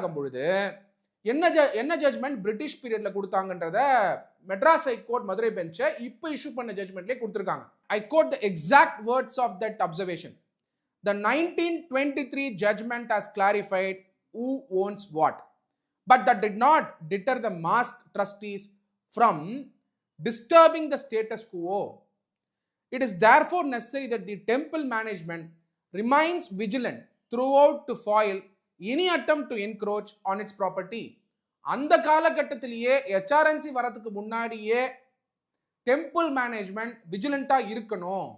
ஆகும் பொழுது என்ன ஜ என்ன ஜட்மெண்ட் பிரிட்டிஷ் பீரியடில் கொடுத்தாங்கன்றத மெட்ராஸ் ஹைகோர்ட் மதுரை பெஞ்சை இப்போ இஷ்யூ பண்ண ஜட்மெண்ட்லேயே கொடுத்துருக்காங்க I quote the exact words of that observation the nineteen twenty three judgment as clarified who owns what but that did not deter the mosque trustees from disturbing the status quo. It is therefore necessary that the temple management remains vigilant throughout to foil any attempt to encroach on its property அந்த காலகட்டத்திலேயே HRNC வரதுக்கு முன்னாடியே temple management விஜிலண்டா இருக்கணும்.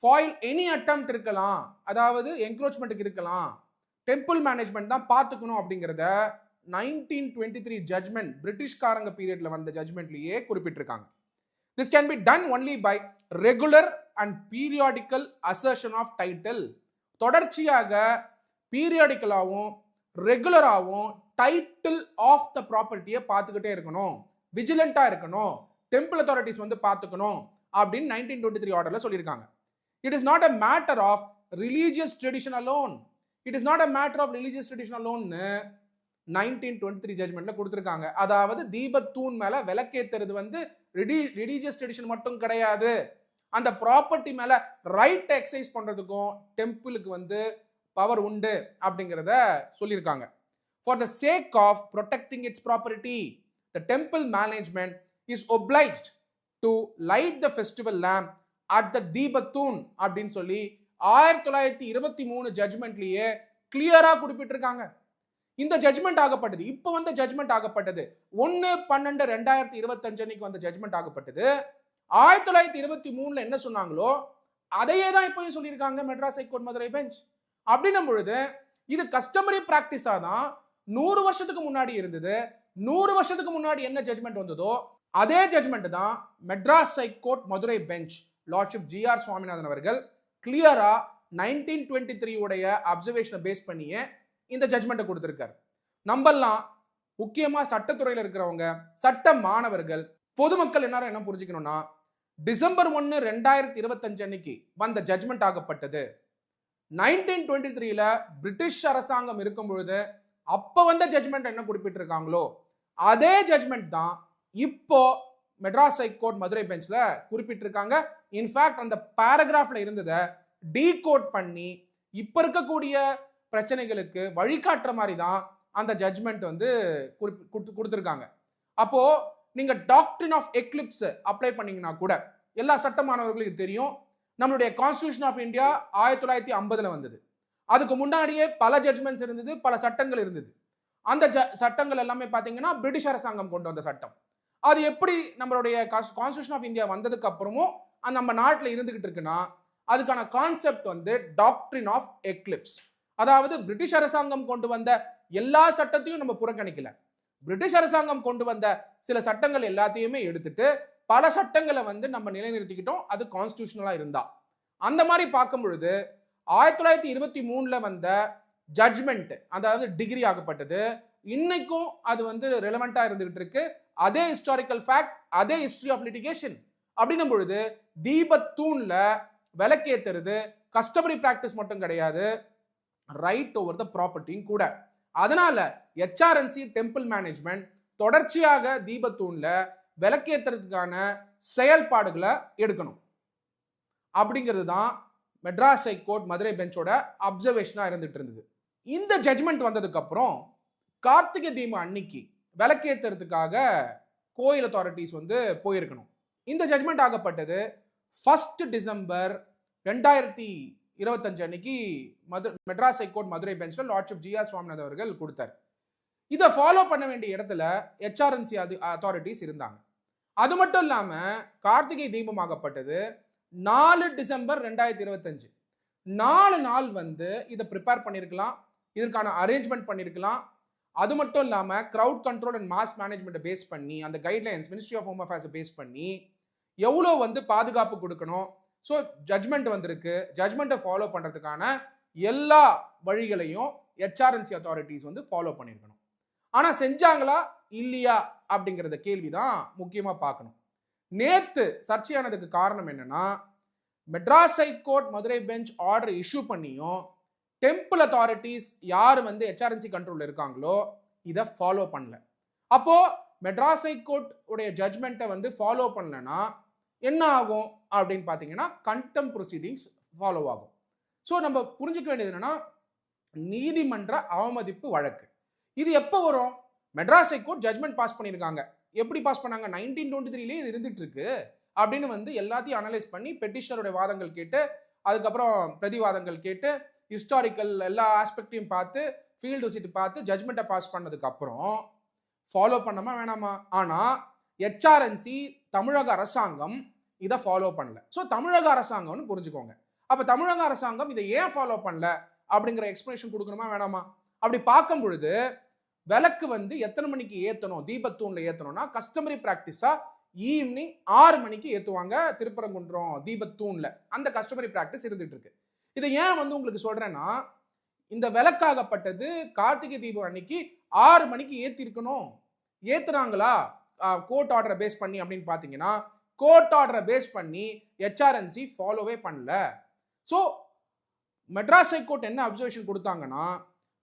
Foil any அட்டம் இருக்கலாம். அதாவது என்க்ரோச்மெண்ட்டுக்கு இருக்கலாம். Temple management தான் பார்த்துக்கணும் அப்படிங்கிறத நைன்டீன் டுவெண்ட்டி த்ரீ ஜட்மெண்ட் பிரிட்டிஷ்காரங்க பீரியட்ல வந்த ஜட்மெண்ட்லேயே குறிப்பிட்டிருக்காங்க. This can be done only by regular and periodical assertion of title தொடர்ச்சியாக பீரியாடிக்கலாகவும் ரெகுலராகவும் டைட்டில் ஆஃப் த ப்ராப்பர்ட்டியை பார்த்துக்கிட்டே இருக்கணும். விஜிலண்ட்டாக இருக்கணும். டெம்பிள் அத்தாரிட்டிஸ் வந்து பார்த்துக்கணும் அப்படின்னு நைன்டீன் டுவெண்ட்டி த்ரீ ஆர்டரில் சொல்லியிருக்காங்க. It is not a matter of religious tradition alone it is not a matter of religious tradition அலோன்னு nineteen twenty three ஜட்மெண்ட்ல கொடுத்துருக்காங்க. அதாவது தீபத்தூண் மேல விளக்கேத்துறது வந்து ரிலீஜியஸ் ட்ரெடிஷன் மட்டும் கிடையாது. அந்த ப்ராப்பர்ட்டி மேல ரைட் எக்ஸசைஸ் பண்றதுக்கும் டெம்பிளுக்கு வந்து பவர் உண்டு அப்படிங்கிறத சொல்லியிருக்காங்க. For the sake of protecting its property the temple management is obliged to light the festival lamp at the deepathoon அப்படின்னு சொல்லி ஆயிரத்தி தொள்ளாயிரத்தி இருபத்தி மூணு ஜட்மெண்ட்லேயே கிளியரா குறிப்பிட்டிருக்காங்க. இந்த ஜட்மெண்ட் ஆகப்பட்டது இப்போ வந்த ஜட்மெண்ட் ஆகப்பட்டது. ஒன்று பன்னெண்டு ரெண்டாயிரத்தி இருபத்தஞ்சு அன்னைக்கு வந்த ஜட்மெண்ட் ஆகப்பட்டது. ஆயிரத்தி தொள்ளாயிரத்தி இருபத்தி மூணுல என்ன சொன்னாங்களோ அதையே தான் இப்போயும் சொல்லியிருக்காங்க மெட்ராஸ் ஹைகோர்ட் மதுரை பெஞ்ச். அப்படின்னும் பொழுது இது கஸ்டமரி ப்ராக்டிஸாக தான் நூறு வருஷத்துக்கு முன்னாடி இருந்தது. நூறு வருஷத்துக்கு முன்னாடி என்ன ஜட்மெண்ட் வந்ததோ அதே ஜட்மெண்ட் தான் Madras high court Madurai bench lordship G R Swaminathan அவர்கள் கிளியரா நைன்டீன் டுவெண்ட்டி த்ரீ உடைய அப்சர்வேஷனை பேஸ் பண்ணியே இந்த ஜட்மெண்ட்டை கொடுத்துருக்காரு. நம்பலாம் முக்கியமாக சட்டத்துறையில் இருக்கிறவங்க சட்ட மாணவர்கள் பொதுமக்கள் எல்லாரும் என்ன புரிஞ்சுக்கணும்னா டிசம்பர் ஒன்று ரெண்டாயிரத்தி இருபத்தஞ்சு அன்னைக்கு வந்த ஜட்மெண்ட் ஆகப்பட்டது. நைன்டீன் டுவெண்ட்டி த்ரீல பிரிட்டிஷ் அரசாங்கம் இருக்கும் பொழுது அப்போ வந்த ஜட்மெண்ட் என்ன குறிப்பிட்டிருக்காங்களோ அதே ஜட்மெண்ட் தான் இப்போ மெட்ராஸ் ஹைகோர்ட் மதுரை பெஞ்ச்ல குறிப்பிட்டிருக்காங்க. இன்ஃபேக்ட் அந்த பேராகிராஃப்ல இருந்ததை டீகோட் பண்ணி இப்போ இருக்கக்கூடிய பிரச்சனைகளுக்கு வழிகாட்டுற மாதிரி தான் அந்த ஜட்மெண்ட் வந்து குறிப்பி கொடுத்துருக்காங்க கொடுத்திருக்காங்க. அப்போ நீங்க டாக்டரின் ஆஃப் எக்லிப்ஸ் அப்ளை பண்ணீங்கன்னா கூட எல்லா சட்டமானவர்களுக்கு தெரியும். நம்மளுடைய கான்ஸ்டியூஷன் ஆஃப் இந்தியா ஆயிரத்தி தொள்ளாயிரத்தி ஐம்பதுல வந்தது. அதுக்கு முன்னாடியே பல ஜட்மெண்ட்ஸ் இருந்தது பல சட்டங்கள் இருந்தது. அந்த ஜ- சட்டங்கள் எல்லாமே பார்த்தீங்கன்னா பிரிட்டிஷ் அரசாங்கம் கொண்டு வந்த சட்டம். அது எப்படி நம்மளுடைய கான்ஸ்டியூஷன் ஆஃப் இந்தியா வந்ததுக்கு அப்புறமும் அந்த நம்ம நாட்டில் இருந்துகிட்டு இருக்குன்னா அதுக்கான கான்செப்ட் வந்து டாக்டரின் ஆஃப் எக்லிப்ஸ் அதாவது பிரிட்டிஷ் அரசாங்கம் கொண்டு வந்த எல்லா சட்டத்தையும் நம்ம புறக்கணிக்கல. பிரிட்டிஷ் அரசாங்கம் கொண்டு வந்த சில சட்டங்கள் எல்லாத்தையுமே எடுத்துட்டு பல சட்டங்களை வந்து நம்ம நிலைநிறுத்திக்கிட்டோம். அது கான்ஸ்டியூஷனலாக இருந்தா. அந்த மாதிரி பார்க்கும் பொழுது ஆயிரத்தி தொள்ளாயிரத்தி இருபத்தி மூணில் வந்த ஜட்மெண்ட் அதாவது டிகிரி ஆகப்பட்டது. இன்னைக்கும் அது வந்து ரெலவெண்ட்டாக இருந்துகிட்டு இருக்கு அதே ஹிஸ்டாரிக்கல் ஃபேக்ட் அதே ஹிஸ்ட்ரி ஆஃப் லிட்டிகேஷன் அப்படின்னும் பொழுது தீபத்தூண்ல விளக்கேத்துறது கஸ்டமரி ப்ராக்டிஸ் மட்டும் கிடையாது. ரைட் ஓவர் த ப்ராப்பர்ட்டியும் கூட. அதனால ஹெச்ஆர்என்சி டெம்பிள் மேனேஜ்மெண்ட் தொடர்ச்சியாக தீபத்தூண்ல விளக்கேத்துறதுக்கான செயல்பாடுகளை எடுக்கணும். அப்படிங்கிறது தான் மெட்ராஸ் ஹைகோர்ட் மதுரை பெஞ்சோட அப்சர்வேஷனாக இருந்துட்டு இருந்தது இந்த ஜட்மெண்ட் வந்ததுக்கப்புறம் கார்த்திகை தீபம் அன்னைக்கு விளக்கேத்துறதுக்காக கோயில் அத்தாரிட்டிஸ் வந்து போயிருக்கணும். இந்த ஜட்மெண்ட் ஆகப்பட்டது ஃபஸ்ட் டிசம்பர் ரெண்டாயிரத்தி இருபத்தஞ்சு அன்னைக்கு மது மெட்ராஸ் ஹைகோர்ட் மதுரை பெஞ்சில் லார்ட்ஷிப் ஜி ஆர் சுவாமிநாதன் அவர்கள் கொடுத்தார். இதை ஃபாலோ பண்ண வேண்டிய இடத்துல ஹெச்ஆர்என்சி அது அத்தாரிட்டிஸ் இருந்தாங்க. அது மட்டும் இல்லாமல் கார்த்திகை தீபமாகப்பட்டது நாலு டிசம்பர் ரெண்டாயிரத்தி இருபத்தஞ்சு. நாலு நாள் வந்து இதை ப்ரிப்பேர் பண்ணியிருக்கலாம் இதற்கான அரேஞ்ச்மெண்ட் பண்ணியிருக்கலாம் அது மட்டும் இல்லாமல் க்ரௌட் கண்ட்ரோல் அண்ட் மாஸ் மேனேஜ்மெண்ட்டை பேஸ் பண்ணி அந்த கைட்லைன்ஸ் மினிஸ்ட்ரி ஆஃப் ஹோம் அஃபேர்ஸை பேஸ் பண்ணி எவ்வளோ வந்து பாதுகாப்பு கொடுக்கணும். ஸோ ஜட்மெண்ட் வந்திருக்கு. ஜட்மெண்ட்டை ஃபாலோ பண்ணுறதுக்கான எல்லா வழிகளையும் ஹெச்ஆர்என்சி அத்தாரிட்டிஸ் வந்து ஃபாலோ பண்ணியிருக்கணும் ஆனால் செஞ்சாங்களா? இல்லையா? அப்படிங்கிறத கேள்வி தான் முக்கியமாக பார்க்கணும். நேற்று சர்ச்சையானதுக்கு காரணம் என்னன்னா Madras high court Madurai bench order issue பண்ணியும் டெம்பிள் அத்தாரிட்டிஸ் யார் வந்து ஹெச்ஆர்என்சி கண்ட்ரோல் இருக்காங்களோ இதை ஃபாலோ பண்ணல. அப்போது மெட்ராஸ் ஹைகோர்ட் உடைய ஜட்மெண்ட்டை வந்து ஃபாலோ பண்ணலன்னா என்ன ஆகும்? அப்படின்னு பார்த்தீங்கன்னா கண்டெம் ப்ரொசீடிங்ஸ் ஃபாலோ ஆகும். ஸோ நம்ம புரிஞ்சுக்க வேண்டியது என்னென்னா நீதிமன்ற அவமதிப்பு வழக்கு. இது எப்போ வரும்? மெட்ராஸ் ஹைகோர்ட் ஜட்மெண்ட் பாஸ் பண்ணியிருக்காங்க எப்படி பாஸ் பண்ணாங்க? நைன்டீன் டுவெண்ட்டி த்ரீலேயே இது இருந்துட்டு இருக்கு அப்படின்னு வந்து எல்லாத்தையும் அனலைஸ் பண்ணி பெட்டிஷனருடைய வாதங்கள் கேட்டு அதுக்கப்புறம் பிரதிவாதங்கள் கேட்டு ஹிஸ்டாரிக்கல் எல்லா ஆஸ்பெக்டையும் பார்த்து ஃபீல்டு விசிட் பார்த்து ஜட்மெண்ட்டை பாஸ் பண்ணதுக்கு அப்புறம் ஃபாலோ பண்ணாமா வேணாமா? ஆனால் ஹெச்ஆர்என்சி தமிழக அரசாங்கம் இதை ஃபாலோ பண்ணல. ஸோ தமிழக அரசாங்கம்னு புரிஞ்சுக்கோங்க. அப்போ தமிழக அரசாங்கம் இதை ஏன் ஃபாலோ பண்ணல? அப்படிங்கிற எக்ஸ்பிளேஷன் கொடுக்கணுமா வேணாமா? அப்படி பார்க்கும் பொழுது விளக்கு வந்து எத்தனை மணிக்கு ஏற்றணும் தீபத்தூணில் ஏற்றணும்னா கஸ்டமரி ப்ராக்டிஸாக ஈவினிங் ஆறு மணிக்கு ஏற்றுவாங்க திருப்பரங்குன்றம் தீபத்தூணில். அந்த கஸ்டமரி ப்ராக்டிஸ் இருந்துட்டு இருக்கு இதை ஏன் வந்து உங்களுக்கு சொல்கிறேன்னா இந்த விளக்காகப்பட்டது கார்த்திகை தீபம் அன்னைக்கு ஆறு மணிக்கு ஏற்றிருக்கணும் ஏற்றுறாங்களா கோர்ட் ஆர்டரை பேஸ் பண்ணி அப்படின்னு பார்த்தீங்கன்னா கோர்ட் ஆர்டரை பேஸ் பண்ணி ஹெச்ஆர்என்சி ஃபாலோவே பண்ணல. ஸோ மெட்ராஸ் ஹைகோர்ட் என்ன அப்சர்வேஷன் கொடுத்தாங்கன்னா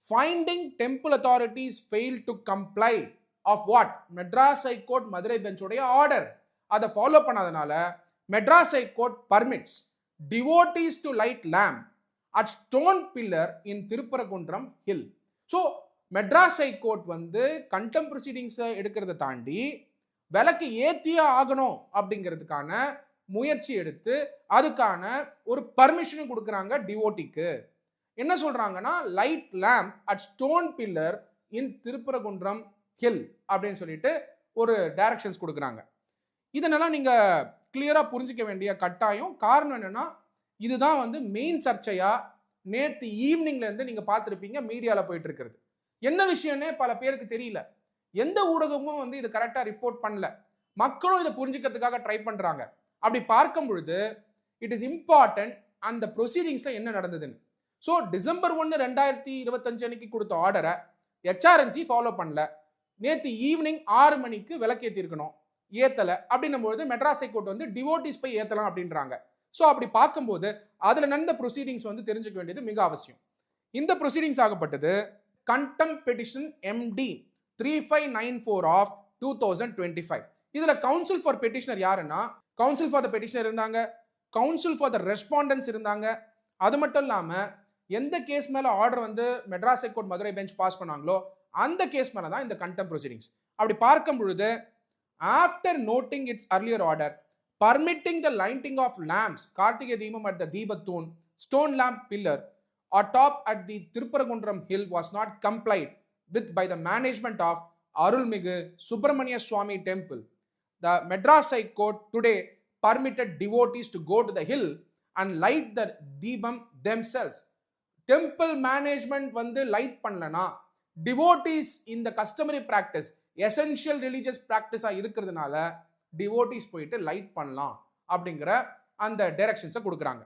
finding temple authorities fail to comply of what Madras high court Madurai பெஞ்சோடைய order அதை follow பண்ணாதனால Madras high court permits devotees to light lamp at stone pillar in Thiruparankundram hill so Madras high court வந்து contempt ப்ரொசீடிங்ஸை எடுக்கிறத தாண்டி விலக்கு ஏற்றியே ஆகணும் அப்படிங்கிறதுக்கான முயற்சி எடுத்து அதுக்கான ஒரு பர்மிஷனும் கொடுக்குறாங்க டிவோட்டிக்கு என்ன சொல்கிறாங்கன்னா light lamp at stone pillar in Thiruparankundram hill அப்படின்னு சொல்லிட்டு ஒரு டைரக்ஷன்ஸ் கொடுக்குறாங்க. இதனெல்லாம் நீங்கள் கிளியராக புரிஞ்சிக்க வேண்டிய கட்டாயம். காரணம் என்னென்னா இதுதான் வந்து மெயின் சர்ச்சையாக நேற்று ஈவினிங்லேருந்து நீங்கள் பார்த்துருப்பீங்க மீடியாவில் போயிட்டு இருக்கிறது என்ன விஷயம்னே பல பேருக்கு தெரியல. எந்த ஊடகமும் வந்து இது கரெக்டாக ரிப்போர்ட் பண்ணல. மக்களும் இதை புரிஞ்சுக்கிறதுக்காக ட்ரை பண்ணுறாங்க அப்படி பார்க்கும் பொழுது இட் இஸ் இம்பார்ட்டன்ட் அந்த ப்ரொசீடிங்ஸில் என்ன நடந்ததுன்னு. ஸோ டிசம்பர் ஒன்று ரெண்டாயிரத்தி இருபத்தஞ்சு அன்னைக்கு கொடுத்த ஆர்டரை ஹெச்ஆர்என்சி ஃபாலோ பண்ணல. நேற்று ஈவினிங் ஆறு மணிக்கு விளக்கேற்றிருக்கணும் ஏற்றலை அப்படின்னும் பொழுது மெட்ராஸ் ஹைகோர்ட் வந்து டிவோட்டிஸ் போய் ஏற்றலாம் அப்படின்றாங்க. ஸோ அப்படி பார்க்கும்போது அதில் நடந்த ப்ரொசீடிங்ஸ் வந்து தெரிஞ்சுக்க வேண்டியது மிக அவசியம். இந்த proceedings ஆகப்பட்டது contempt petition M D three five nine four of two thousand twenty five இதில் கவுன்சில் ஃபார் பெட்டிஷனர் யாருன்னா கவுன்சில் ஃபார் த பெட்டிஷனர் இருந்தாங்க. கவுன்சில் ஃபார் த ரெஸ்பாண்டன்ஸ் இருந்தாங்க. அது மட்டும் இல்லாமல் எந்த கேஸ் மேலே ஆர்டர் வந்து Madras high court Madurai bench pass பண்ணாங்களோ அந்த கேஸ் மேலே தான் இந்த கண்டெம் ப்ரொசீடிங்ஸ் அப்படி பார்க்கும் பொழுது after noting its earlier order permitting the lighting of lamps Karthigai Deepam at the deepathoon stone lamp pillar top at the Thiruparankundram hill was not complied with by the management of Arulmigu Subramaniya Swamy temple the Madras high court today permitted devotees to go to the hill and light the Deepam themselves temple management வந்து light பண்ணலனா devotees இந்த customary practice essential religious ப்ராக்டிஸாக இருக்கிறதுனால devotees போயிட்டு light பண்ணலாம் அப்படிங்கிற அந்த டைரக்ஷன்ஸை கொடுக்குறாங்க.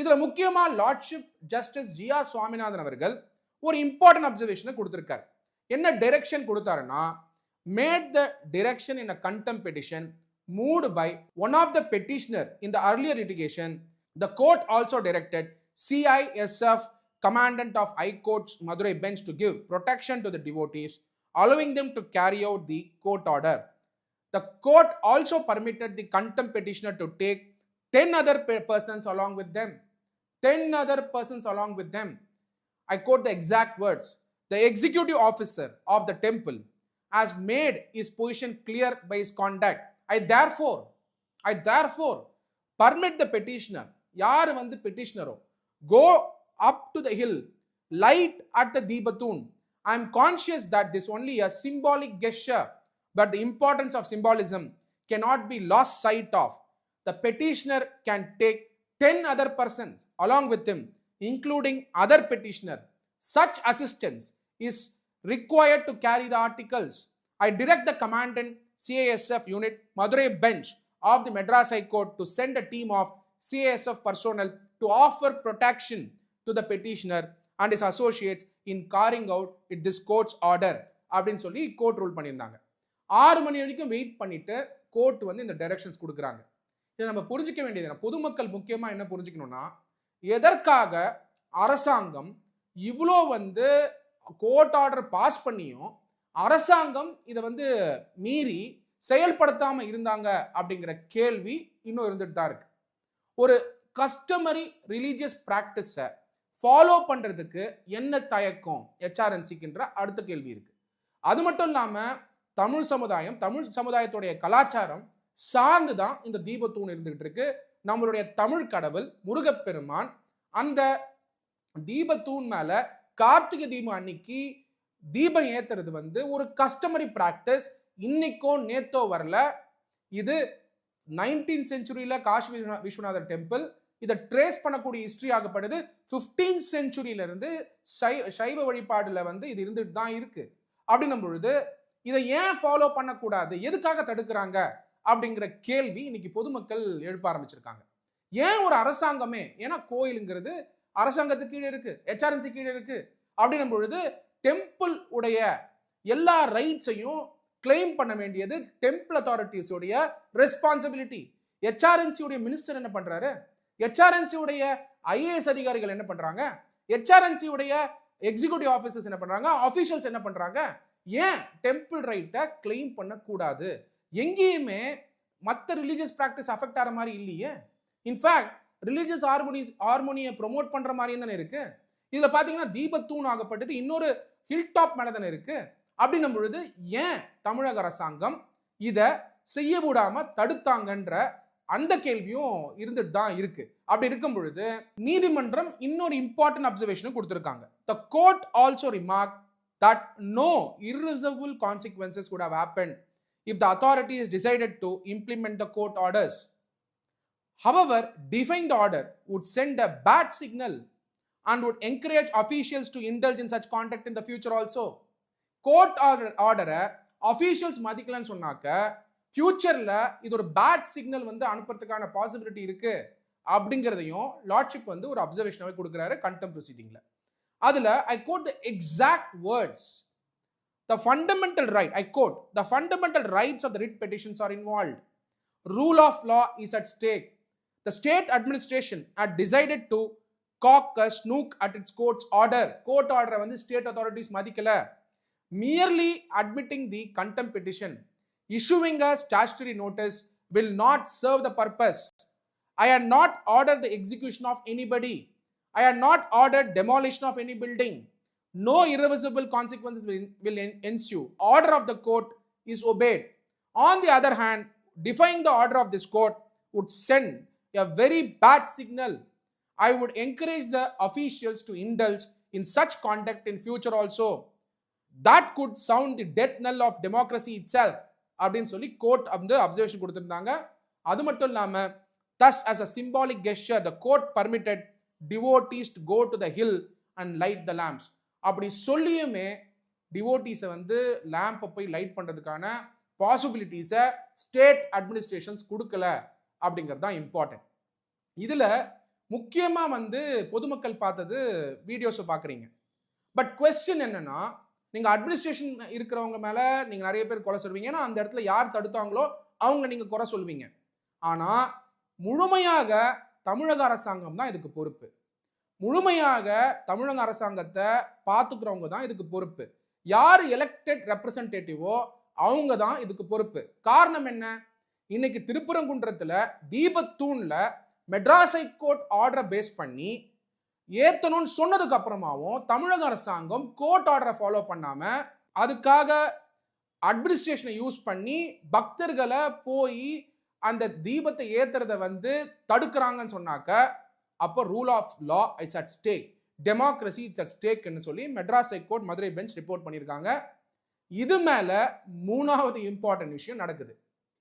இதில் முக்கியமாக lordship justice G R Swaminathan அவர்கள் ஒரு இம்பார்ட்டன்ட் அப்சர்வேஷனை கொடுத்துருக்காரு. என்ன டைரக்ஷன் கொடுத்தாருன்னா made the direction in a contempt petition moved by one of the petitioner in the earlier litigation the court also directed CISF commandant of High Court's Madurai bench to give protection to the devotees, allowing them to carry out the court order. The court also permitted the contempt petitioner to take 10 other pe- persons along with them. 10 other persons along with them. I quote the exact words. The executive officer of the temple has made his position clear by his conduct. I therefore, I therefore permit the petitioner, யார் வந்து petitioner go Up to the hill, light at the Deebatun. I am conscious that this only a symbolic gesture, but the importance of symbolism cannot be lost sight of. The petitioner can take 10 other persons along with him, including other petitioner. Such assistance is required to carry the articles. I direct the commandant CASF unit Madurai bench of the Madras High Court to send a team of CASF personnel to offer protection to the petitioner and his associates in carrying out it this court's order அப்படின்னு சொல்லி court rule பண்ணியிருந்தாங்க. ஆறு மணி வரைக்கும் wait பண்ணிட்டு court வந்து இந்த directions கொடுக்குறாங்க. இதை நம்ம புரிஞ்சிக்க வேண்டியது பொதுமக்கள் முக்கியமாக என்ன புரிஞ்சுக்கணும்னா எதற்காக அரசாங்கம் இவ்வளோ வந்து கோர்ட் ஆர்டர் பாஸ் பண்ணியும் அரசாங்கம் இதை வந்து மீறி செயல்படுத்தாமல் இருந்தாங்க அப்படிங்கிற கேள்வி இன்னும் இருந்துட்டு தான் இருக்கு. ஒரு கஸ்டமரி ரிலீஜியஸ் ப்ராக்டிஸை ஃபாலோ பண்ணுறதுக்கு என்ன தயக்கம்? ஹெச்ஆர்என்சிக்குன்ற அடுத்த கேள்வி இருக்குது அது மட்டும் இல்லாமல் தமிழ் சமுதாயம் தமிழ் சமுதாயத்துடைய கலாச்சாரம் சார்ந்து தான் இந்த தீபத்தூண் இருந்துகிட்டு இருக்கு நம்மளுடைய தமிழ் கடவுள் முருகப்பெருமான் அந்த தீபத்தூண் மேலே கார்த்திகை தீபம் அன்னைக்கு தீபம் ஏத்துறது வந்து ஒரு கஸ்டமரி ப்ராக்டிஸ் இன்னைக்கோ நேத்தோ வரல. இது நைன்டீன் செஞ்சுரியில் காஷ்மீர் விஸ்வநாதர் டெம்பிள் இதை ட்ரேஸ் பண்ணக்கூடிய ஹிஸ்ட்ரி ஆகப்படுது. ஃபிஃப்டீன் செஞ்சுரியிலிருந்து சை சைவ வழிபாடில் வந்து இது இருந்துட்டு தான் இருக்கு. அப்படின்னும் பொழுது இதை ஏன் ஃபாலோ பண்ணக்கூடாது? எதுக்காக தடுக்கிறாங்க? அப்படிங்கிற கேள்வி இன்னைக்கு பொதுமக்கள் எழுப்ப ஆரம்பிச்சிருக்காங்க. ஏன் ஒரு அரசாங்கமே ஏன்னா கோயிலுங்கிறது அரசாங்கத்துக்கு கீழே இருக்கு ஹெச்ஆர்என்சி கீழே இருக்கு. அப்படின்னும் பொழுது டெம்பிள் உடைய எல்லா ரைட்ஸையும் கிளைம் பண்ண வேண்டியது டெம்பிள் அத்தாரிட்டிஸ் உடைய ரெஸ்பான்சிபிலிட்டி ஹெச்ஆர்என்சி உடைய மினிஸ்டர் என்ன பண்றாரு? ஹெச்ஆர்என்சி உடைய ஐஏஎஸ் அதிகாரிகள் என்ன பண்றாங்க? ஹெச்ஆர்என்சி உடைய எக்ஸிகூட்டிவ் ஆஃபீஸர்ஸ் என்ன பண்றாங்க? ஆஃபீஷியல்ஸ் என்ன பண்றாங்க? ஏன் டெம்பிள் ரைட்டை கிளைம் பண்ணக்கூடாது? எங்கேயுமே மற்ற ரிலீஜியஸ் ப்ராக்டிஸ் அஃபெக்ட் ஆகிற மாதிரி இல்லையே. இன்ஃபேக்ட் ரிலீஜியஸ் ஹார்மோனிஸ் ஹார்மோனியை ப்ரொமோட் பண்ணுற மாதிரி தானே இருக்கு. இதில் பார்த்தீங்கன்னா தீபத்தூண் ஆகப்பட்டது இன்னொரு ஹில் டாப் மேலே தானே இருக்கு. அப்படின்னும் பொழுது ஏன் தமிழக அரசாங்கம் இதை செய்ய விடாம தடுத்தாங்கன்ற அந்த கேள்வியும் இருந்துட்டு தான் இருக்கு அப்படி இருக்கும் பொழுது நீதிமன்றம் இன்னொரு இம்பார்ட்டன்ட் அப்சர்வேஷனும் கொடுத்துருக்காங்க the court also remark that no irreversible consequences கூட have happen if the authority is decided to implement the court orders however defying the order would send a bad signal and would encourage officials to indulge in such conduct in the future also court order ஆர்டரை officials மதிக்கலன்னு சொன்னாக்க ஃபியூச்சரில் இது ஒரு bad signal வந்து அனுப்புறதுக்கான possibility இருக்குது அப்படிங்கிறதையும் lordship வந்து ஒரு அப்சர்வேஷனாகவே கொடுக்குறாரு கண்டெம் ப்ரொசீடிங்கில் அதில் I quote the exact words the fundamental right I quote the fundamental rights of the writ petitioners are involve rule of law is at stake the state administration at decided to cock a snook at its court's order court ஆர்டரை வந்து state authorities மதிக்கல. Merely admitting the contempt petition issuing a statutory notice will not serve the purpose. I have not ordered the execution of anybody. I have not ordered demolition of any building. No irreversible consequences will, will ensue. Order of the court is obeyed. On the other hand, defying the order of this court would send a very bad signal. I would encourage the officials to indulge in such conduct in future also. That could sound the death knell of democracy itself. அப்படின்னு சொல்லி court வந்து observation கொடுத்துருந்தாங்க. அது மட்டும் இல்லாமல் thus as a symbolic gesture the court permitted devotees go to the hill and light the lamps அப்படி சொல்லியுமே டிவோட்டீஸை வந்து லேம்பை போய் லைட் பண்ணுறதுக்கான பாசிபிலிட்டிஸை ஸ்டேட் அட்மினிஸ்ட்ரேஷன்ஸ் கொடுக்கல அப்படிங்கிறது தான் இம்பார்ட்டன்ட் இதில் முக்கியமாக வந்து பொதுமக்கள் பார்த்தது வீடியோஸை பார்க்குறீங்க. பட் கொஸ்டின் என்னன்னா நீங்கள் அட்மினிஸ்ட்ரேஷன் இருக்கிறவங்க மேலே நீங்கள் நிறைய பேர் கொலை சொல்வீங்க ஏன்னா அந்த இடத்துல யார் தடுத்தாங்களோ அவங்க நீங்கள் குறை சொல்வீங்க ஆனால் முழுமையாக தமிழக அரசாங்கம் தான் இதுக்கு பொறுப்பு. முழுமையாக தமிழக அரசாங்கத்தை பார்த்துக்கிறவங்க தான் இதுக்கு பொறுப்பு. யார் எலெக்டட் ரெப்ரசன்டேட்டிவோ அவங்க தான் இதுக்கு பொறுப்பு. காரணம் என்ன? இன்னைக்கு திருப்பரங்குன்றத்தில் தீபத்தூனில் மெட்ராஸ் ஹைகோர்ட் ஆர்டரை பேஸ் பண்ணி ஏற்றணும்னு சொன்னதுக்கு அப்புறமாவும் தமிழக அரசாங்கம் கோர்ட் ஆர்டரை ஃபாலோ பண்ணாம அதுக்காக அட்மினிஸ்ட்ரேஷனை யூஸ் பண்ணி பக்தர்களை போய் அந்த தீபத்தை ஏத்துறத வந்து தடுக்கிறாங்கன்னு சொன்னாக்க அப்போ rule of law it's at stake democracy it's at ஸ்டேக்னு சொல்லி Madras high court Madurai bench report பண்ணியிருக்காங்க. இது மேல மூணாவது இம்பார்ட்டன்ட் விஷயம் நடக்குது.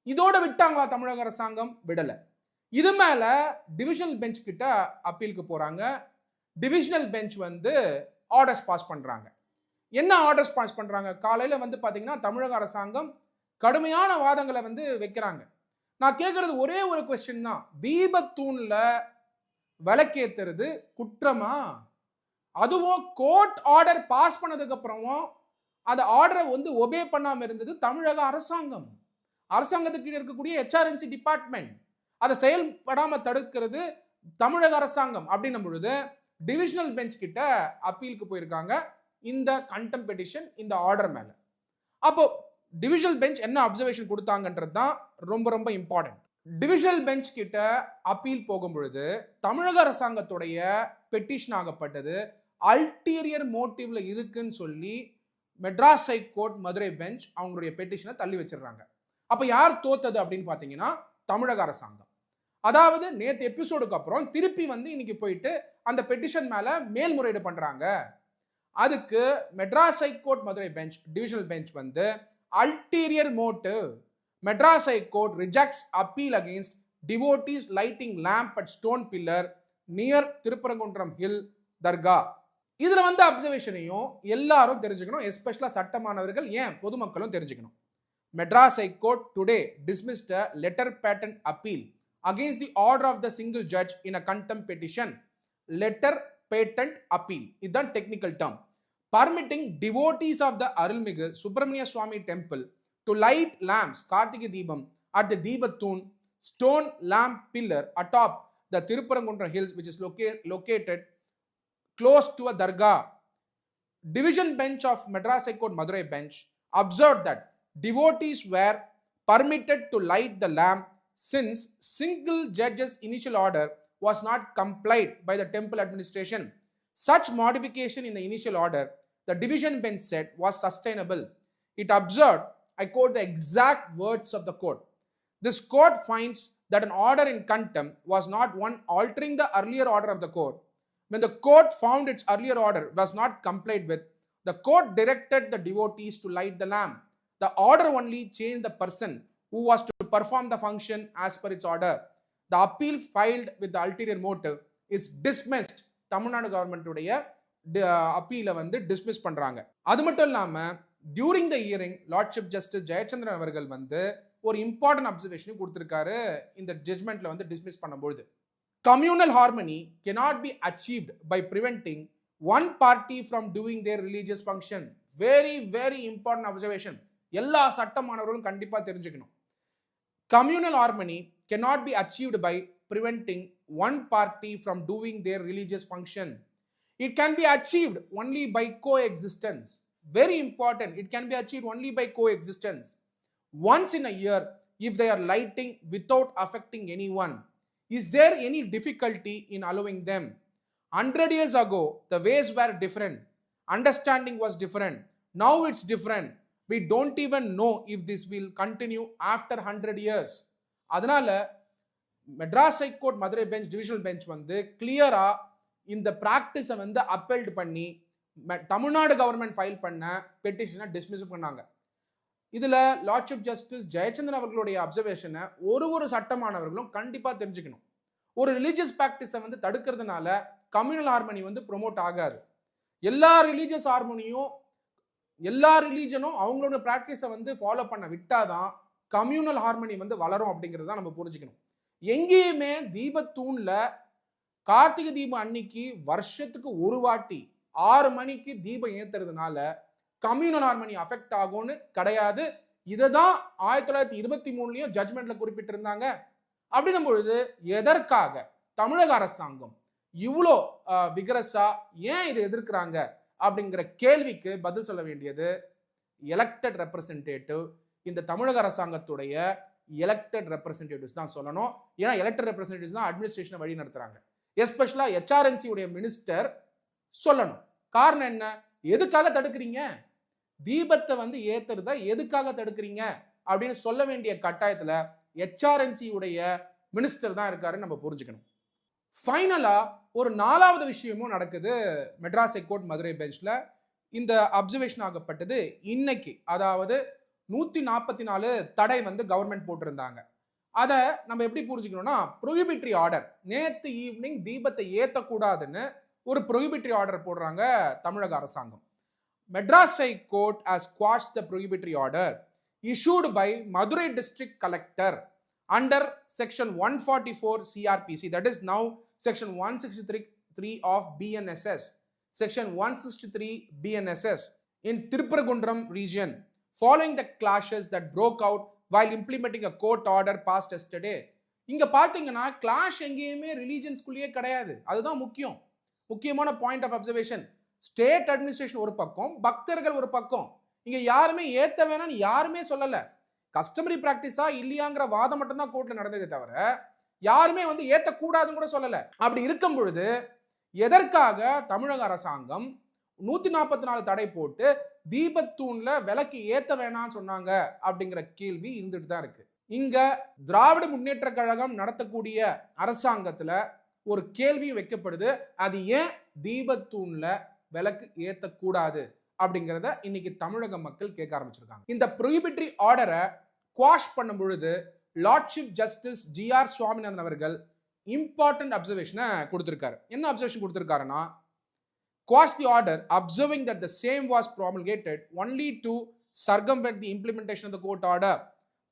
இதோட விட்டாங்களா தமிழக அரசாங்கம்? விடலை. இது மேல டிவிஷனல் பெஞ்ச் கிட்ட அப்பீலுக்கு போறாங்க. டிவிஷனல் பெஞ்ச் வந்து ஆர்டர்ஸ் பாஸ் பண்ணுறாங்க என்ன ஆர்டர்ஸ் பாஸ் பண்ணுறாங்க காலையில் வந்து பார்த்திங்கன்னா தமிழக அரசாங்கம் கடுமையான வாதங்களை வந்து வைக்கிறாங்க. நான் கேட்குறது ஒரே ஒரு கொஸ்டின் தான். தீபத்தூணில் விளக்கேற்றுறது குற்றமா? அதுவும் கோர்ட் ஆர்டர் பாஸ் பண்ணதுக்கப்புறமும் அந்த ஆர்டரை வந்து ஒபே பண்ணாமல் இருந்தது தமிழக அரசாங்கம். அரசாங்கத்துக்கு இருக்கக்கூடிய ஹெச்ஆர்என்சி டிபார்ட்மெண்ட் அதை செயல்படாமல் தடுக்கிறது தமிழக அரசாங்கம். அப்படின்னும் பொழுது டிவிஷனல் பெஞ்ச் கிட்ட அப்பீலுக்கு போயிருக்காங்க. இந்த கண்டம் பெட்டிஷன் இந்த ஆர்டர் மேலே. அப்போ டிவிஷனல் பெஞ்ச் என்ன அப்சர்வேஷன் கொடுத்தாங்கன்றது தான் ரொம்ப ரொம்ப இம்பார்ட்டன்ட் டிவிஷனல் பெஞ்ச் கிட்ட அப்பீல் போகும் பொழுது தமிழக அரசாங்கத்துடைய பெட்டிஷன் ஆகப்பட்டது. அல்டீரியர் மோட்டிவ்ல இருக்குன்னு சொல்லி Madras high court Madurai bench அவங்களுடைய பெட்டிஷனை தள்ளி வச்சிடுறாங்க. அப்போ யார் தோத்தது அப்படின்னு பார்த்தீங்கன்னா தமிழக அரசாங்கம். அதாவது நேற்று எபிசோடுக்கு அப்புறம் திருப்பி வந்து இன்னைக்கு போயிட்டு அந்த பெட்டிஷன் மேலே மேல்முறையீடு பண்ணுறாங்க அதுக்கு Madras high court Madurai bench divisional bench வந்து ulterior motive Madras high court rejects appeal against devotees lighting lamp at stone pillar near Thiruparankundram hill dargah. இதில் வந்து அப்சர்வேஷனையும் எல்லாரும் தெரிஞ்சுக்கணும் எஸ்பெஷலாக சட்டமானவர்கள் ஏன் பொதுமக்களும் தெரிஞ்சுக்கணும். Madras high court today dismissed letter patent appeal against the order of the single judge in a contempt petition letter patent appeal இதுதான் technical term permitting devotees of the Arulmigu Subramaniya Swamy temple to light lamps Karthigai Deepam at the deepathoon stone lamp pillar atop the Thiruparankundram hills which is loca- located close to a dargah division bench of madras high court madurai bench observed that devotees were permitted to light the lamp since single judge's initial order was not complied by the temple administration such modification in the initial order the division bench said was sustainable it observed i quote the exact words of the court this court finds that an order in contempt was not one altering the earlier order of the court when the court found its earlier order was not complied with, the court directed the devotees to light the lamp. The order only changed the person who was to perform the function as per its order. The appeal filed with the ulterior motive is dismissed. Tamil Nadu கவர்மெண்ட்டுடைய அப்பீலை வந்து dismiss பண்ணுறாங்க அது மட்டும் இல்லாமல் during the hearing lordship justice Jayachandran அவர்கள் வந்து ஒரு important அப்சர்வேஷனும் கொடுத்துருக்காரு இந்த ஜட்மெண்ட்டில் வந்து டிஸ்மிஸ் பண்ணும்பொழுது communal harmony cannot be achieved by preventing one party from doing their religious function very very important observation எல்லா சட்டமானவர்களும் கண்டிப்பாக தெரிஞ்சுக்கணும் communal harmony cannot be achieved by preventing one party from doing their religious function it can be achieved only by coexistence very important it can be achieved only by coexistence once in a year if they are lighting without affecting anyone is there any difficulty in allowing them? 100 years ago, the ways were different. Understanding was different. Now it's different. We don't even know if this will continue after hundred years அதனால Madras high court Madurai bench divisional bench வந்து கிளியரா இந்த ப்ராக்டிஸை வந்து அப்பெல்ட் பண்ணி Tamil Nadu government file பண்ண பெட்டிஷனை dismiss பண்ணாங்க. இதில் lordship justice Jayachandran அவர்களுடைய அப்சர்வேஷனை ஒரு ஒரு சட்டமானவர்களும் கண்டிப்பாக தெரிஞ்சுக்கணும். ஒரு ரிலீஜியஸ் ப்ராக்டிஸை வந்து தடுக்கிறதுனால கம்யூனல் ஹார்மனி வந்து ப்ரொமோட் ஆகாது. எல்லா ரிலீஜியஸ் ஹார்மோனியும் எல்லா ரிலீஜனும் அவங்களோட ப்ராக்டிஸை வந்து ஃபாலோ பண்ண விட்டாதான் கம்யூனல் ஹார்மனி வந்து வளரும் அப்படிங்கிறது தான் நம்ம புரிஞ்சுக்கணும். எங்கேயுமே தீபத்தூணில் கார்த்திகை தீபம் அன்னைக்கு வருஷத்துக்கு ஒரு வாட்டி ஆறு மணிக்கு தீபம் ஏத்துறதுனால கம்யூனல் ஹார்மனி அஃபெக்ட் ஆகும்னு கிடையாது. இதை தான் ஆயிரத்தி தொள்ளாயிரத்தி இருபத்தி மூணுலேயும் ஜட்மெண்ட்டில் குறிப்பிட்டிருந்தாங்க. அப்படின்னும் பொழுது எதற்காக தமிழக அரசாங்கம் இவ்வளோ விகரஸா ஏன் இதை எதிர்க்கிறாங்க? அப்படிங்கிற கேள்விக்கு பதில் சொல்ல வேண்டியது எலெக்டட் ரெப்ரசன்டேட்டிவ் இந்த தமிழக அரசாங்கத்துடைய எலெக்டட் ரெப்ரசன்டேட்டிவ்ஸ் தான் சொல்லணும். ஏன்னா எலெக்டட் ரெப்ரசன்டேட்டிவ்ஸ் தான் அட்மினிஸ்ட்ரேஷனை வழி நடத்துறாங்க எஸ்பெஷலாக ஹெச்ஆர்என்சி உடைய மினிஸ்டர் சொல்லணும். காரணம் என்ன? எதுக்காக தடுக்கிறீங்க? தீபத்தை வந்து ஏத்துறத எதுக்காக தடுக்கிறீங்க? அப்படின்னு சொல்ல வேண்டிய கட்டாயத்தில் ஹெச்ஆர்என்சி உடைய மினிஸ்டர் தான் இருக்காருன்னு நம்ம புரிஞ்சுக்கணும். ஃபைனலாக ஒரு நாலாவது விஷயமும் நடக்குது மெட்ராஸ் ஹைகோர்ட் மதுரை பெஞ்சில் இந்த அப்சர்வேஷன் ஆகப்பட்டது இன்னைக்கு. அதாவது நூற்றி நாற்பத்தி நாலு தடை வந்து கவர்மெண்ட் போட்டிருந்தாங்க. அதை நம்ம எப்படி புரிஞ்சுக்கணும்னா ப்ரொஹிபிட்ரி ஆர்டர் நேற்று ஈவினிங் தீபத்தை ஏற்றக்கூடாதுன்னு ஒரு ப்ரொஹிபிட்ரி ஆர்டர் போடுறாங்க தமிழக அரசாங்கம். Madras high court has quash the prohibitory order issued by Madurai district collector under section 144 CRPC that is now section 163 of BNSS section 163 BNSS in Tirupuragundram region following the clashes that broke out while implementing a court order passed yesterday இங்க பார்த்தீங்கன்னா clash எங்கேயுமே ரிலீஜன்ஸ்குள்ளேயே கிடையாது அதுதான் முக்கியம் முக்கியமான point of observation state administration ஒரு பக்கம் பக்தர்கள் ஒரு பக்கம் இங்க யாருமே ஏத்த வேணாம்னு யாருமே சொல்லலை கஸ்டமரி பிராக்டிஸா இல்லையாங்கிற வாதம் மட்டும்தான் கோர்ட்ல நடந்ததே தவிர யாருமே வந்து ஏத்தக்கூடாதுன்னு கூட சொல்லலை. அப்படி இருக்கும் பொழுது எதற்காக தமிழக அரசாங்கம் நூத்தி நாற்பத்தி நாலு தடை போட்டு தீபத்தூண்ல விலக்கு ஏத்த வேணாம்னு சொன்னாங்க அப்படிங்கிற கேள்வி இருந்துட்டு தான் இருக்கு. இங்க திராவிட முன்னேற்ற கழகம் நடத்தக்கூடிய அரசாங்கத்துல ஒரு கேள்வியும் வைக்கப்படுது. அது ஏன் தீபத்தூண்ல விலக்கு ஏத்தக்கூடாது அப்படிங்கிறத இன்னைக்கு தமிழக மக்கள் கேட்க ஆரம்பிச்சிருக்காங்க. இந்த ப்ரொஹிபிட்ரி ஆர்டரை குவாஷ் பண்ணும் பொழுது லார்ட்ஷிப் ஜஸ்டிஸ் ஜிஆர் சுவாமிநாதன் அவர்கள் இம்பார்ட்டன்ட் அப்சர்வேஷனை கொடுத்துருக்காரு என்ன observation கொடுத்துருக்காருன்னா quash the order observing that the same was promulgated only to circumvent the implementation of the court order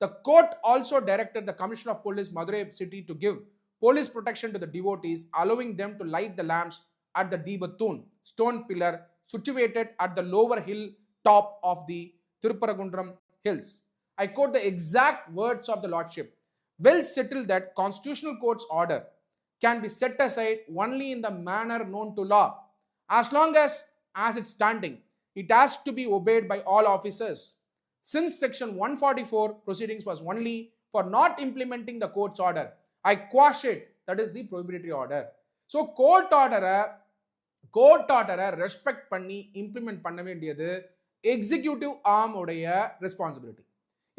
the court also directed the commission of police Madurai city to give police protection to the devotees allowing them to light the lamps at the deepathoon stone pillar situated at the lower hill top of the Thirupparankundram hills I quote the exact words of the Lordship. Well settled that constitutional court's order can be set aside only in the manner known to law as long as as it's standing it has to be obeyed by all officers since section 144 proceedings was only for not implementing the court's order i quash it that is the prohibitory order so court order court ஆர்டரை respect பண்ணி implement பண்ண வேண்டியது executive arm உடைய responsibility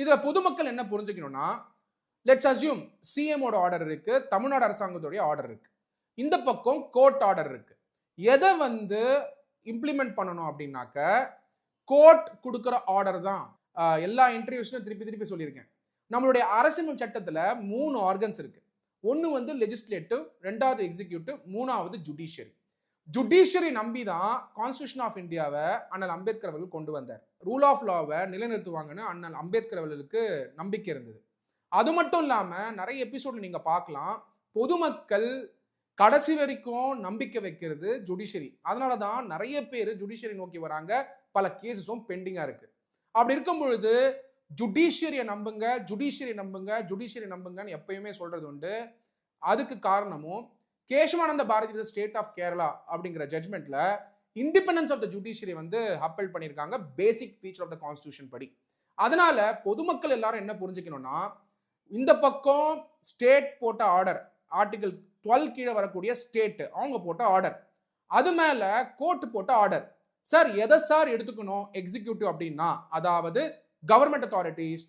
இதில் பொதுமக்கள் என்ன புரிஞ்சுக்கணும்னா let's assume சிஎமோட order இருக்கு தமிழ்நாடு அரசாங்கத்துடைய ஆர்டர் இருக்கு. இந்த பக்கம் கோர்ட் ஆர்டர் இருக்கு. எதை வந்து இம்ப்ளிமெண்ட் பண்ணணும் அப்படின்னாக்க கோர்ட் கொடுக்குற ஆர்டர் தான். எல்லா இன்டர்வியூஸ்லையும் திருப்பி திருப்பி சொல்லியிருக்கேன். நம்மளுடைய அரசியல் சட்டத்தில் மூணு ஆர்கன்ஸ் இருக்கு. ஒன்று வந்து லெஜிஸ்லேட்டிவ் ரெண்டாவது எக்ஸிக்யூட்டிவ் மூணாவது ஜுடிஷியரி ஜுடிஷியரி நம்பி தான் கான்ஸ்டியூஷன் ஆஃப் இந்தியாவை அண்ணல் அம்பேத்கர் அவர்கள் கொண்டு வந்தார். ரூல் ஆஃப் லாவை நிலைநிறுத்துவாங்கன்னு அண்ணல் அம்பேத்கர் அவர்களுக்கு நம்பிக்கை இருந்தது. அது மட்டும் இல்லாமல் நிறைய எபிசோட்ல நீங்கள் பார்க்கலாம். பொதுமக்கள் கடைசி வரைக்கும் நம்பிக்கை வைக்கிறது ஜுடிஷியரி அதனால தான் நிறைய பேர் ஜுடிஷியரி நோக்கி வராங்க. பல கேசஸும் பெண்டிங்காக இருக்குது அப்படி இருக்கும் பொழுது ஜுடிஷியரியை நம்புங்க ஜுடிஷியரி நம்புங்க ஜுடிஷியரி நம்புங்கன்னு எப்பயுமே சொல்கிறது உண்டு. அதுக்கு காரணமும் கேசவானந்த பாரதி ஸ்டேட் ஆஃப் கேரளா அப்படிங்கிற ஜட்மெண்ட்ல இண்டிபெண்டன்ஸ் ஆஃப் த ஜுடிஷியரி வந்து அப்பல் பண்ணியிருக்காங்க. Basic feature of the constitution படி. அதனால பொதுமக்கள் எல்லாரும் என்ன புரிஞ்சுக்கணும்னா இந்த பக்கம் ஸ்டேட் போட்ட ஆர்டர் ஆர்டிகல் டுவெல் கீழே வரக்கூடிய ஸ்டேட் அவங்க போட்ட ஆர்டர் அது மேல கோர்ட் போட்ட ஆர்டர் சார் எதை சார் எடுத்துக்கணும் எக்ஸிக்யூட்டிவ் அப்படின்னா அதாவது கவர்மெண்ட் அத்தாரிட்டிஸ்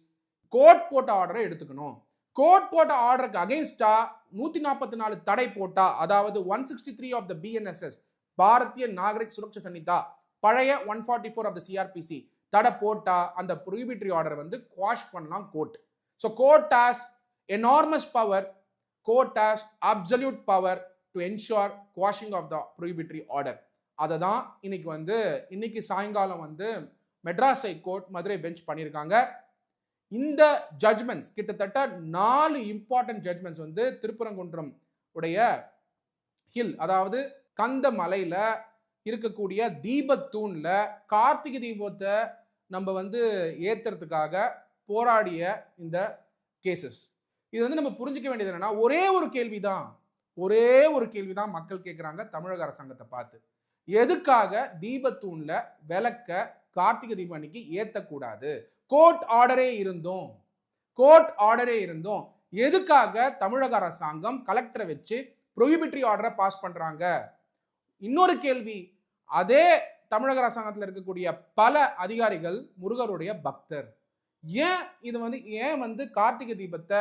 கோர்ட் போட்ட ஆர்டரை எடுத்துக்கணும். கோர்ட் போட்ட ஆர்டருக்கு அகேன்ஸ்டா நூத்தி நாற்பத்தி நாலு தடை போட்டா அதாவது one sixty three of the BNSS Bharatiya Nagarik Suraksha Sanhita பழைய one forty four of the CrPC தடை போட்டா அந்த ப்ரொஹிபிட்டரி ஆர்டர் வந்து குவாஷ் பண்ணலாம் court so court has enormous power court has absolute power to ensure quashing of the prohibitory order அதை தான் இன்னைக்கு வந்து இன்னைக்கு சாயங்காலம் வந்து Madras high court Madurai bench பண்ணியிருக்காங்க. இந்த ஜட்மெண்ட்ஸ் கிட்டத்தட்ட நாலு இம்பார்ட்டன்ட் ஜட்மெண்ட்ஸ் வந்து திருப்பரங்குன்றம் உடைய ஹில் அதாவது கந்த மலையில் இருக்கக்கூடிய தீபத்தூணில் கார்த்திகை தீபத்தை நம்ம வந்து ஏற்றுறதுக்காக போராடிய இந்த கேசஸ் இது வந்து நம்ம புரிஞ்சுக்க வேண்டியது என்னென்னா ஒரே ஒரு கேள்வி தான் ஒரே ஒரு கேள்வி தான் மக்கள் கேட்குறாங்க தமிழக அரசாங்கத்தை பார்த்து. எதுக்காக தீபத்தூணில் விளக்க கார்த்திகை தீபம் அன்னைக்கு ஏற்றக்கூடாது கோர்ட் ஆர்டரே இருந்தோம். கோர்ட் ஆர்டரே இருந்தோம். எதுக்காக தமிழக அரசாங்கம் கலெக்டரை வச்சு ப்ரொஹிபிட்ரி ஆர்டரை பாஸ் பண்ணுறாங்க இன்னொரு கேள்வி. அதே தமிழக அரசாங்கத்தில் இருக்கக்கூடிய பல அதிகாரிகள் முருகருடைய பக்தர். ஏன் இது வந்து ஏன் வந்து கார்த்திகை தீபத்தை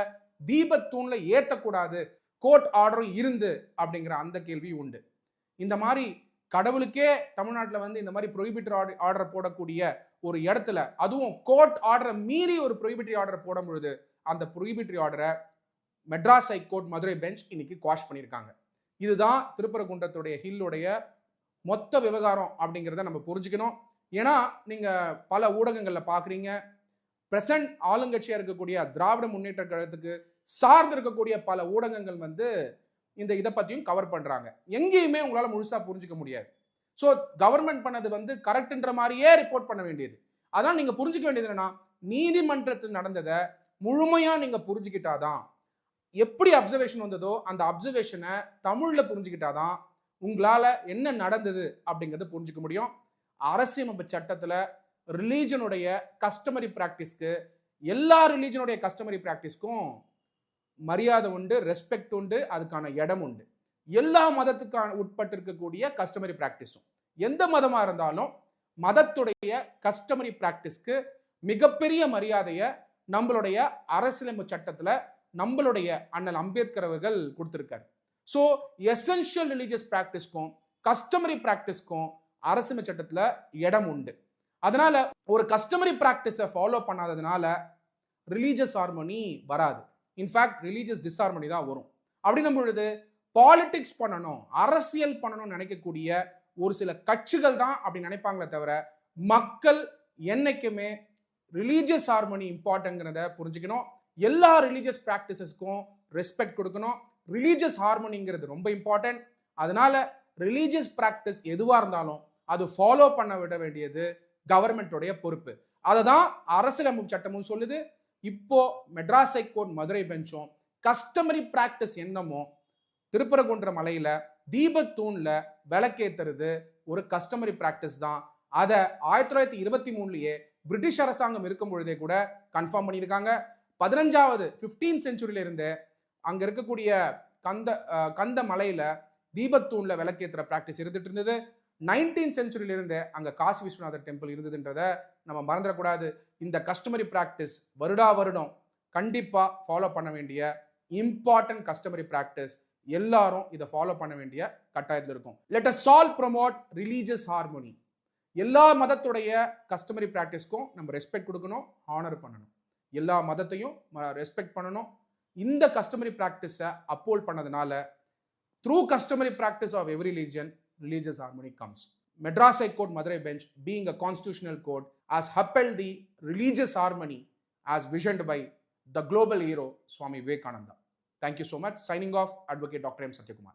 தீபத்தூணில் ஏற்றக்கூடாது கோர்ட் ஆர்டரும் இருந்து அப்படிங்கிற அந்த கேள்வி உண்டு. இந்த மாதிரி கடவுளுக்கே தமிழ்நாட்டில் வந்து இந்த மாதிரி ப்ரொஹிபிட்டரி ஆர்டர் ஆர்டர் போடக்கூடிய ஒரு இடத்துல அதுவும் கோர்ட் ஆர்டரை மீறி ஒரு ப்ரொஹிபிட்டரி ஆர்டர் போடும் பொழுது அந்த ப்ரொஹிபிட்டரி ஆர்டரை Madras high court Madurai bench இன்னைக்கு குவாஷ் பண்ணியிருக்காங்க இதுதான் திருப்பரங்குன்றத்துடைய ஹில்லுடைய மொத்த விவகாரம் அப்படிங்கிறத நம்ம புரிஞ்சுக்கணும். ஏன்னா நீங்கள் பல ஊடகங்களில் பார்க்குறீங்க பிரசன்ட் ஆளுங்கட்சியாக இருக்கக்கூடிய திராவிட முன்னேற்ற கழகத்துக்கு சார்ந்து இருக்கக்கூடிய பல ஊடகங்கள் வந்து இந்த இதை பற்றியும் கவர் பண்ணுறாங்க எங்கேயுமே உங்களால் முழுசாக புரிஞ்சுக்க முடியாது. ஸோ கவர்மெண்ட் பண்ணது வந்து கரெக்டுன்ற மாதிரியே ரிப்போர்ட் பண்ண வேண்டியது. அதான் நீங்கள் புரிஞ்சுக்க வேண்டியது என்னன்னா நீதிமன்றத்தில் நடந்ததை முழுமையாக நீங்கள் புரிஞ்சுக்கிட்டாதான் எப்படி அப்சர்வேஷன் வந்ததோ அந்த அப்சர்வேஷனை தமிழில் புரிஞ்சுக்கிட்டாதான் உங்களால் என்ன நடந்தது அப்படிங்கிறத புரிஞ்சுக்க முடியும். அரசியலமைப்பு சட்டத்தில் ரிலீஜனுடைய கஸ்டமரி ப்ராக்டிஸ்க்கு எல்லா ரிலீஜனுடைய கஸ்டமரி ப்ராக்டிஸ்க்கும் மரியாதை உண்டு ரெஸ்பெக்ட் உண்டு அதுக்கான இடம் உண்டு. எல்லா மதத்துக்கான உட்பட்டு இருக்கக்கூடிய கஸ்டமரி ப்ராக்டிஸும் எந்த மதமாக இருந்தாலும் மதத்துடைய கஸ்டமரி ப்ராக்டிஸ்க்கு மிகப்பெரிய மரியாதையை நம்மளுடைய அரசியலமைப்பு சட்டத்தில் நம்மளுடைய அண்ணல் அம்பேத்கர் அவர்கள் கொடுத்துருக்காரு. ஸோ எசென்ஷியல் ரிலீஜியஸ் ப்ராக்டிஸ்க்கும் கஸ்டமரி ப்ராக்டிஸ்க்கும் அரசியல் சட்டத்தில் இடம் உண்டு. அதனால ஒரு கஸ்டமரி ப்ராக்டிஸை ஃபாலோ பண்ணாததுனால ரிலீஜியஸ் ஹார்மோனி வராது. இன்ஃபேக்ட் ரிலீஜியஸ் டிஸ்ஹார்மனி தான் வரும். அப்படின்னும் பொழுது பாலிடிக்ஸ் பண்ணணும் அரசியல் பண்ணணும்னு நினைக்கக்கூடிய ஒரு சில கட்சிகள் தான் அப்படி நினைப்பாங்களே தவிர மக்கள் என்றைக்குமே ரிலீஜியஸ் ஹார்மோனி இம்பார்ட்டங்கிறத புரிஞ்சுக்கணும். எல்லா ரிலீஜியஸ் ப்ராக்டிசஸ்க்கும் ரெஸ்பெக்ட் கொடுக்கணும். ரிலீஜியஸ் ஹார்மோனிங்கிறது ரொம்ப இம்பார்ட்டன்ட் அதனால ரிலீஜியஸ் ப்ராக்டிஸ் எதுவாக இருந்தாலும் அது ஃபாலோ பண்ண விட வேண்டியது கவர்மெண்ட்டோடைய பொறுப்பு. அதை தான் அரசியலமைப்பு சட்டமும் சொல்லுது இப்போ மெட்ராஸ் ஹைகோர்ட் மதுரை பெஞ்சும் கஸ்டமரி ப்ராக்டிஸ் என்னமோ திருப்பரங்குன்ற மலையில தீபத்தூண்ல விளக்கேத்துறது ஒரு கஸ்டமரி பிராக்டிஸ் தான். அதை ஆயிரத்தி தொள்ளாயிரத்தி இருபத்தி மூணுலயே பிரிட்டிஷ் அரசாங்கம் இருக்கும் பொழுதே கூட கன்ஃபார்ம் பண்ணியிருக்காங்க. பதினஞ்சாவது ஃபிஃப்டீன் செஞ்சுரியில இருந்து அங்க இருக்கக்கூடிய கந்த கந்த மலையில தீபத்தூண்ல விளக்கேத்துற பிராக்டிஸ் இருந்துட்டு இருந்தது. நைன்டீன் செஞ்சுரியிலிருந்து அங்கே காசி விஸ்வநாதர் டெம்பிள் இருந்ததுன்றதை நம்ம மறந்துடக்கூடாது. இந்த கஸ்டமரி ப்ராக்டிஸ் வருடா வருடம் கண்டிப்பாக ஃபாலோ பண்ண வேண்டிய இம்பார்ட்டன்ட் கஸ்டமரி ப்ராக்டிஸ் எல்லாரும் இதை ஃபாலோ பண்ண வேண்டிய கட்டாயத்தில் இருக்கும். Let us solve promote religious harmony எல்லா மதத்துடைய கஸ்டமரி ப்ராக்டிஸ்க்கும் நம்ம ரெஸ்பெக்ட் கொடுக்கணும் ஹானர் பண்ணணும். எல்லா மதத்தையும் ரெஸ்பெக்ட் பண்ணணும். இந்த கஸ்டமரி ப்ராக்டிஸை அப்போல் பண்ணதுனால through customary practice of every religion religious harmony comes. Madras High Court Madurai bench, being a constitutional court, has upheld the religious harmony as visioned by the global hero Swami Vivekananda. Thank you so much. Signing off, Advocate Dr. M. Satyakumar.